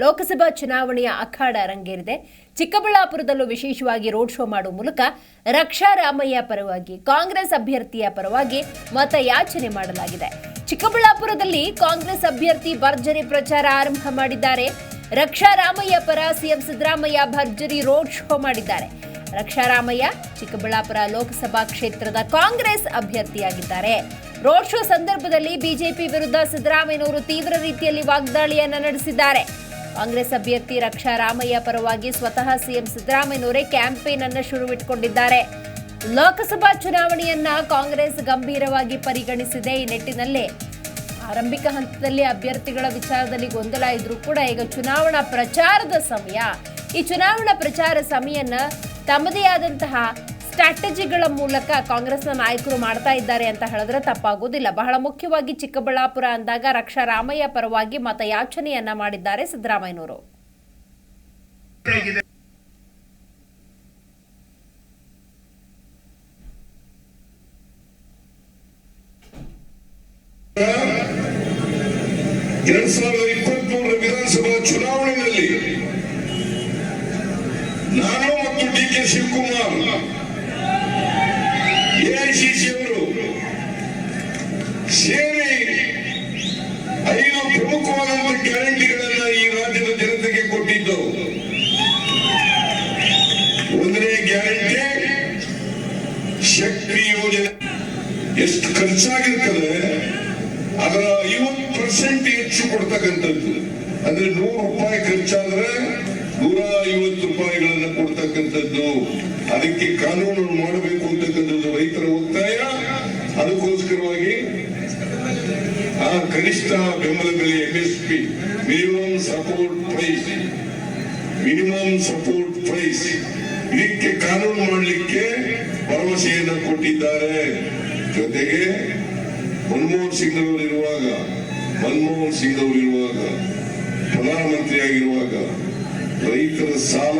ಲೋಕಸಭಾ ಚುನಾವಣೆಯ ಅಖಾಡ ರಂಗೇರಿದೆ. ಚಿಕ್ಕಬಳ್ಳಾಪುರದಲ್ಲೂ ವಿಶೇಷವಾಗಿ road show ಮಾಡುವ ಮೂಲಕ ರಕ್ಷಾ ರಾಮಯ್ಯ ಪರವಾಗಿ, ಕಾಂಗ್ರೆಸ್ ಅಭ್ಯರ್ಥಿಯ ಪರವಾಗಿ ಮತಯಾಚನೆ ಮಾಡಲಾಗಿದೆ. ಚಿಕ್ಕಬಳ್ಳಾಪುರದಲ್ಲಿ ಕಾಂಗ್ರೆಸ್ ಅಭ್ಯರ್ಥಿ ಭರ್ಜರಿ ಪ್ರಚಾರ ಆರಂಭ ಮಾಡಿದ್ದಾರೆ. ರಕ್ಷಾ ರಾಮಯ್ಯ ಪರ ಸಿಎಂ ಸಿದ್ದರಾಮಯ್ಯ ಭರ್ಜರಿ ರೋಡ್ ಶೋ ಮಾಡಿದ್ದಾರೆ. ರಕ್ಷಾ ರಾಮಯ್ಯ ಚಿಕ್ಕಬಳ್ಳಾಪುರ ಲೋಕಸಭಾ ಕ್ಷೇತ್ರದ ಕಾಂಗ್ರೆಸ್ ಅಭ್ಯರ್ಥಿಯಾಗಿದ್ದಾರೆ. ರೋಡ್ ಶೋ ಸಂದರ್ಭದಲ್ಲಿ ಬಿಜೆಪಿ ವಿರುದ್ಧ ಸಿದ್ದರಾಮಯ್ಯನವರು ತೀವ್ರ ರೀತಿಯಲ್ಲಿ ವಾಗ್ದಾಳಿಯನ್ನ ನಡೆಸಿದ್ದಾರೆ. ಕಾಂಗ್ರೆಸ್ ಅಭ್ಯರ್ಥಿ ರಕ್ಷಾ ರಾಮಯ್ಯ ಪರವಾಗಿ ಸ್ವತಃ ಸಿಎಂ ಸಿದ್ದರಾಮಯ್ಯನವರೇ ಕ್ಯಾಂಪೇನ್ ಅನ್ನು ಶುರುವಿಟ್ಟುಕೊಂಡಿದ್ದಾರೆ ಲೋಕಸಭಾ ಚುನಾವಣೆಯನ್ನ ಕಾಂಗ್ರೆಸ್ ಗಂಭೀರವಾಗಿ ಪರಿಗಣಿಸಿದೆ ಈ ನಿಟ್ಟಿನಲ್ಲಿ. ಆರಂಭಿಕ ಹಂತದಲ್ಲಿ ಅಭ್ಯರ್ಥಿಗಳ ವಿಚಾರದಲ್ಲಿ ಗೊಂದಲ ಇದ್ರೂ ಕೂಡ ಈಗ ಚುನಾವಣಾ ಪ್ರಚಾರದ ಸಮಯ. ಈ ಚುನಾವಣಾ ಪ್ರಚಾರ ಸಮಯನ್ನ ತಮ್ಮದೇ ಆದಂತಹ ಸ್ಟ್ರಾಟಜಿಗಳ ಮೂಲಕ ಕಾಂಗ್ರೆಸ್ನ ನಾಯಕರು ಮಾಡ್ತಾ ಇದ್ದಾರೆ ಅಂತ ಹೇಳಿದ್ರೆ ತಪ್ಪಾಗೋದಿಲ್ಲ ಬಹಳ ಮುಖ್ಯವಾಗಿ ಚಿಕ್ಕಬಳ್ಳಾಪುರ ಅಂದಾಗ ರಕ್ಷಾ ರಾಮಯ್ಯ ಪರವಾಗಿ ಮತಯಾಚನೆಯನ್ನ ಮಾಡಿದ್ದಾರೆ ಸಿದ್ದರಾಮಯ್ಯನವರು. ಎರಡ್ ಸಾವಿರದ ಎಐಸಿಸಿ ಅವರು ಸೇರಿ ಐದು ಪ್ರಮುಖವಾದಂತಹ ಗ್ಯಾರಂಟಿಗಳನ್ನ ಈ ರಾಜ್ಯದ ಜನತೆಗೆ ಕೊಟ್ಟಿದ್ದು. ಒಂದನೇ ಗ್ಯಾರಂಟಿ, ಶಕ್ತಿ ಯೋಜನೆ. ಎಷ್ಟು ಖರ್ಚಾಗಿರ್ತದೆ, ಅದರ ಐವತ್ತು ಪರ್ಸೆಂಟ್ ಹೆಚ್ಚು ಕೊಡ್ತಕ್ಕಂಥದ್ದು. ಅಂದ್ರೆ ನೂರು ರೂಪಾಯಿ ಖರ್ಚಾದ್ರೆ ನೂರ ಐವತ್ತು ರೂಪಾಯಿಗಳನ್ನ ಕೊಡ್ತಕ್ಕಂಥದ್ದು. ಅದಕ್ಕೆ ಕಾನೂನು ಮಾಡಬೇಕು ಅಂತಕ್ಕಂಥದ್ದು ರೈತರ ಒತ್ತಾಯ. ಅದಕ್ಕೋಸ್ಕರವಾಗಿ ಆ ಕನಿಷ್ಠ ಬೆಂಬಲ ಬೆಲೆ M minimum support price minimum support price ಇದಕ್ಕೆ ಕಾನೂನು ಮಾಡಲಿಕ್ಕೆ ಭರವಸೆಯನ್ನು ಕೊಟ್ಟಿದ್ದಾರೆ. ಜೊತೆಗೆ ಮನಮೋಹನ್ ಸಿಂಗ್ ಅವರು ಇರುವಾಗ ಮನಮೋಹನ್ ಸಿಂಗ್ ಅವರು ಇರುವಾಗ ಪ್ರಧಾನಮಂತ್ರಿ ಆಗಿರುವಾಗ ರೈತರ ಸಾಲ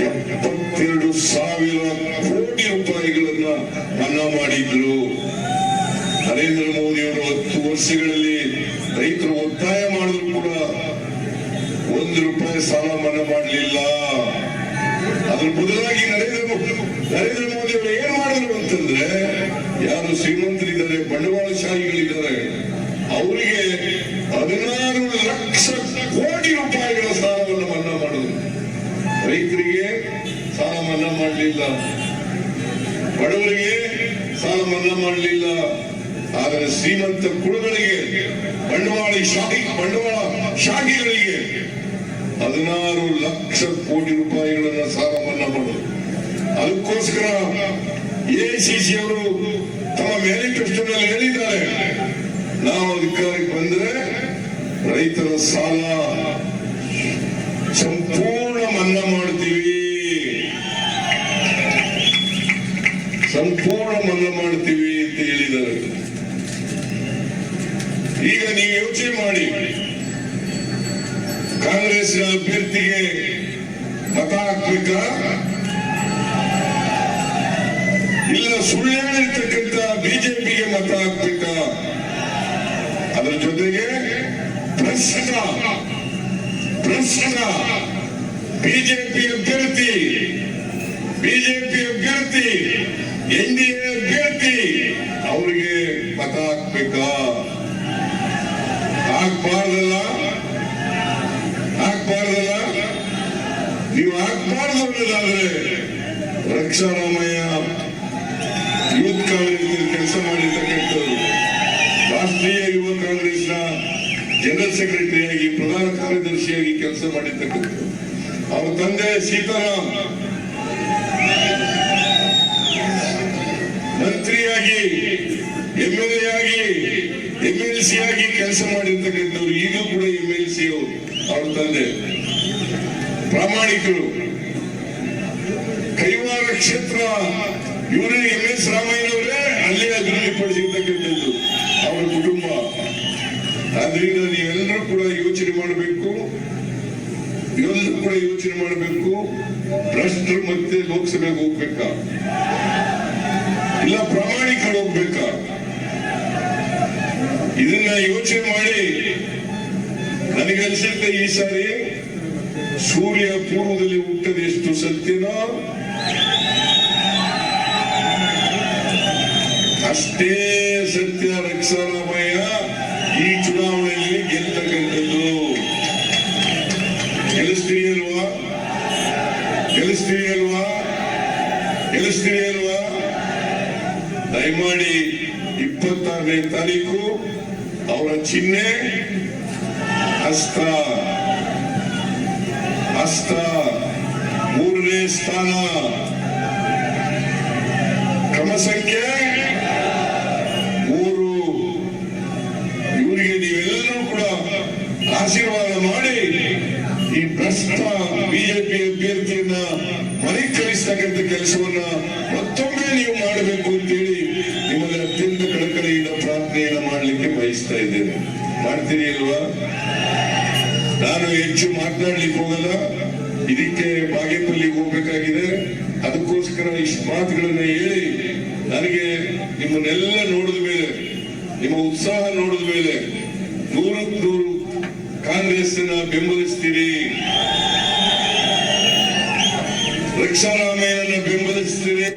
ಎಪ್ಪತ್ತೆರಡು ಸಾವಿರ ಕೋಟಿ ರೂಪಾಯಿಗಳನ್ನ ಮನ್ನಾ ಮಾಡಿದ್ರು. ನರೇಂದ್ರ ಮೋದಿ ಅವರು ಹತ್ತು ವರ್ಷಗಳಲ್ಲಿ ರೈತರು ಒತ್ತಾಯ ಮಾಡಿದ್ರು ಕೂಡ. ಒಂದು ರೂಪಾಯಿ ಸಾಲ ಮನ್ನಾ ಮಾಡಲಿಲ್ಲ. ಅದ್ರ ಬದಲಾಗಿ ನರೇಂದ್ರ ಮೋದಿ ನರೇಂದ್ರ ಮೋದಿ ಅವರು ಏನ್ ಮಾಡಿದ್ರು ಅಂತಂದ್ರೆ, ಯಾರು ಶ್ರೀಮಂತರಿದ್ದಾರೆ, ಬಂಡವಾಳಶಾಹಿಗಳಿದ್ದಾರೆ, ಅವರಿಗೆ ಹದಿನಾರು ಮಾಡಲಿಲ್ಲ. ಬಡವರಿಗೆ ಸಾಲ ಮನ್ನಾ ಮಾಡಲಿಲ್ಲ. ಆದರೆ ಶ್ರೀಮಂತ ಕುಳಗಳಿಗೆ ಬಂಡವಾಳ ಶಾಹಿ, ಬಂಡವಾಳ ಶಾಹಿಗಳಿಗೆ ಹದಿನಾರು ಲಕ್ಷ ಕೋಟಿ ರೂಪಾಯಿಗಳನ್ನ ಸಾಲ ಮನ್ನಾ ಮಾಡೋದು. ಅದಕ್ಕೋಸ್ಕರ ಎಐಸಿಸಿ ಅವರು ತಮ್ಮ ಮ್ಯಾನಿಫೆಸ್ಟೋನಲ್ಲಿ ಹೇಳಿದ್ದಾರೆ. ನಾವು ಅಧಿಕಾರಕ್ಕೆ ಬಂದ್ರೆ ರೈತರ ಸಾಲ ಸಂಪೂರ್ಣ ಮನ್ನಾ ಮಾಡ್ತೀವಿ ಸಂಪೂರ್ಣ ಮನ್ನಾ ಮಾಡ್ತೀವಿ ಅಂತ ಹೇಳಿದ್ದಾರೆ ಈಗ ನೀವು ಯೋಚನೆ ಮಾಡಿ. ಕಾಂಗ್ರೆಸ್ ಅಭ್ಯರ್ಥಿಗೆ ಮತ ಹಾಕ್ಬೇಕಾ? ಇಲ್ಲ ಸುಳ್ಳು ಹೇಳಿರ್ತಕ್ಕಂಥ ಬಿಜೆಪಿಗೆ ಮತ ಹಾಕ್ಬೇಕಾ? ಅದರ ಜೊತೆಗೆ ಪ್ರಶ್ನ ಪ್ರಶ್ನ. ಬಿಜೆಪಿ ಅಭ್ಯರ್ಥಿ ಅನ್ನೋದಾದ್ರೆ ರಕ್ಷಾರಾಮಯ್ಯ ಯೂತ್ ಕಾಂಗ್ರೆಸ್ ಕೆಲಸ ಮಾಡಿರ್ತಕ್ಕಂಥವ್ರು. ರಾಷ್ಟ್ರೀಯ ಯುವ ಕಾಂಗ್ರೆಸ್ನ ಜನರಲ್ ಸೆಕ್ರೆಟರಿಯಾಗಿ, ಪ್ರಧಾನ ಕಾರ್ಯದರ್ಶಿಯಾಗಿ ಕೆಲಸ ಮಾಡಿರ್ತಕ್ಕಂಥವ್ರು. ಅವ್ರ ತಂದೆ ಸೀತಾರಾಮ್. ಮಂತ್ರಿಯಾಗಿ ಎಂ ಎಲ್ ಎ ಆಗಿ ಎಂ ಎಲ್ ಸಿ ಆಗಿ ಕೆಲಸ ಮಾಡಿರ್ತಕ್ಕಂಥವ್ರು. ಈಗಲೂ ಕೂಡ ಎಂ ಎಲ್ ಸಿ ಅವರು ಅವ್ರ ತಂದೆ. ಪ್ರಾಮಾಣಿಕರು. ಕ್ಷೇತ್ರ. ಇವರು ಎಂ ಎಸ್ ರಾಮಯ್ಯನವರೇ, ಅಲ್ಲೇ ಅಭಿವೃದ್ಧಿಪಡಿಸಿರ್ತಕ್ಕಂಥದ್ದು ಅವರ ಕುಟುಂಬ. ಆದ್ರಿಂದ ನೀವೆಲ್ಲರೂ ಕೂಡ ಯೋಚನೆ ಮಾಡಬೇಕು. ಎಲ್ಲರೂ ಕೂಡ ಯೋಚನೆ ಮಾಡಬೇಕು. ಭ್ರಷ್ಟರು ಮತ್ತೆ ಲೋಕಸಭೆಗೆ ಹೋಗ್ಬೇಕ? ಇಲ್ಲ ಪ್ರಾಮಾಣಿಕರು ಹೋಗ್ಬೇಕಾ? ಇದನ್ನ ಯೋಚನೆ ಮಾಡಿ. ನನಗನ್ಸುತ್ತೆ ಈ ಸಾರಿ ಸೂರ್ಯ ಪೂರ್ವದಲ್ಲಿ ಹುಟ್ಟದೆ ಎಷ್ಟು ಸತ್ಯನೋ ಅಷ್ಟೇ ಸತ್ಯ ರಕ್ಷಾರಾಮಯ್ಯ ಈ ಚುನಾವಣೆಯಲ್ಲಿ ಗೆಲ್ತಕ್ಕಂಥದ್ದು ಗೆಲ್ಲಿಸ್ತೀರಿ ಅಲ್ವಾ ಗೆಲ್ಲಿಸ್ತೀರಿ ಅಲ್ವಾ ಗೆಲ್ಲಿಸ್ತೀರಿ ಅಲ್ವಾ ದಯಮಾಡಿ ಇಪ್ಪತ್ತಾರನೇ ತಾರೀಕು ಅವರ ಚಿಹ್ನೆ ಅಸ್ತ. ಅಸ್ತ. ಮೂರನೇ ಸ್ಥಾನ. ಕ್ರಮ ಆಶೀರ್ವಾದ ಮಾಡಿ ಈ ಭ್ರಷ್ಟ ಬಿಜೆಪಿ ಅಭ್ಯರ್ಥಿಯನ್ನ ಮನೆ ಕಳಿಸ್ತಕ್ಕಂಥ ಕೆಲಸವನ್ನ ಮತ್ತೊಮ್ಮೆ ನೀವು ಮಾಡಬೇಕು ಅಂತೇಳಿ ನಿಮಗೆ ಅತ್ಯಂತ ಕಳಕಳಿಯಿಂದ ಪ್ರಾರ್ಥನೆಯನ್ನ ಮಾಡಲಿಕ್ಕೆ ಬಯಸ್ತಾ ಇದ್ದೇನೆ. ಮಾಡ್ತೀರಿ ಅಲ್ವಾ? ನಾನು ಹೆಚ್ಚು ಮಾತನಾಡ್ಲಿಕ್ಕೆ ಹೋಗಲ್ಲ. ಇದಕ್ಕೆ ಬಾಗೇಪಲ್ಲಿಗೆ ಹೋಗ್ಬೇಕಾಗಿದೆ. ಅದಕ್ಕೋಸ್ಕರ ಇಷ್ಟು ಮಾತುಗಳನ್ನ ಹೇಳಿ ನನಗೆ ನಿಮ್ಮನ್ನೆಲ್ಲ ನೋಡಿದ ಮೇಲೆ, ನಿಮ್ಮ ಉತ್ಸಾಹ ನೋಡಿದ ಮೇಲೆ ನೂರಕ್ಕೆ ನೂರು ಕಾಂಗ್ರೆಸ್ ಬೆಂಬಲಿಸ್ತೀರಿ ರಕ್ಷಾರಾಮಯ್ಯನನ್ನ ಬೆಂಬಲಿಸ್ತೀರಿ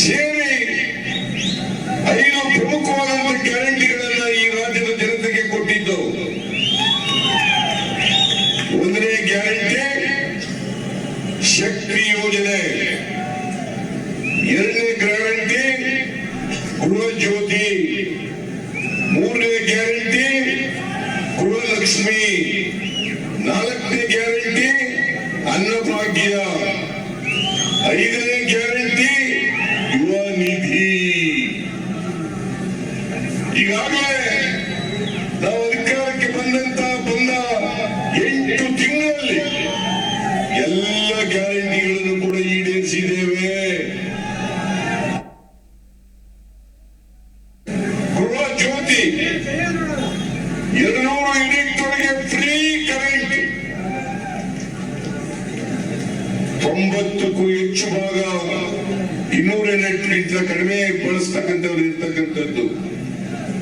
ಸೇರಿ ಈಗಾಗಲೇ ನಾವು ಅಧಿಕಾರಕ್ಕೆ ಬಂದಂತ ಬಂದ ಎಂಟು ತಿಂಗಳಲ್ಲಿ ಎಲ್ಲ ಗ್ಯಾರಂಟಿಗಳನ್ನು ಕೂಡ ಈಡೇರಿಸಿದ್ದೇವೆ. ಗೃಹ ಜ್ಯೋತಿ ಎರಡ್ನೂರು ಫ್ರೀ ಕರೆಂಟ್. ತೊಂಬತ್ತಕ್ಕೂ ಹೆಚ್ಚು ಭಾಗ ಇನ್ನೂರ ಯೂನಿಟ್ಗಿಂತ ಕಡಿಮೆ ಬಳಸ್ತಕ್ಕಂಥವ್ರು ಇರ್ತಕ್ಕಂಥದ್ದು.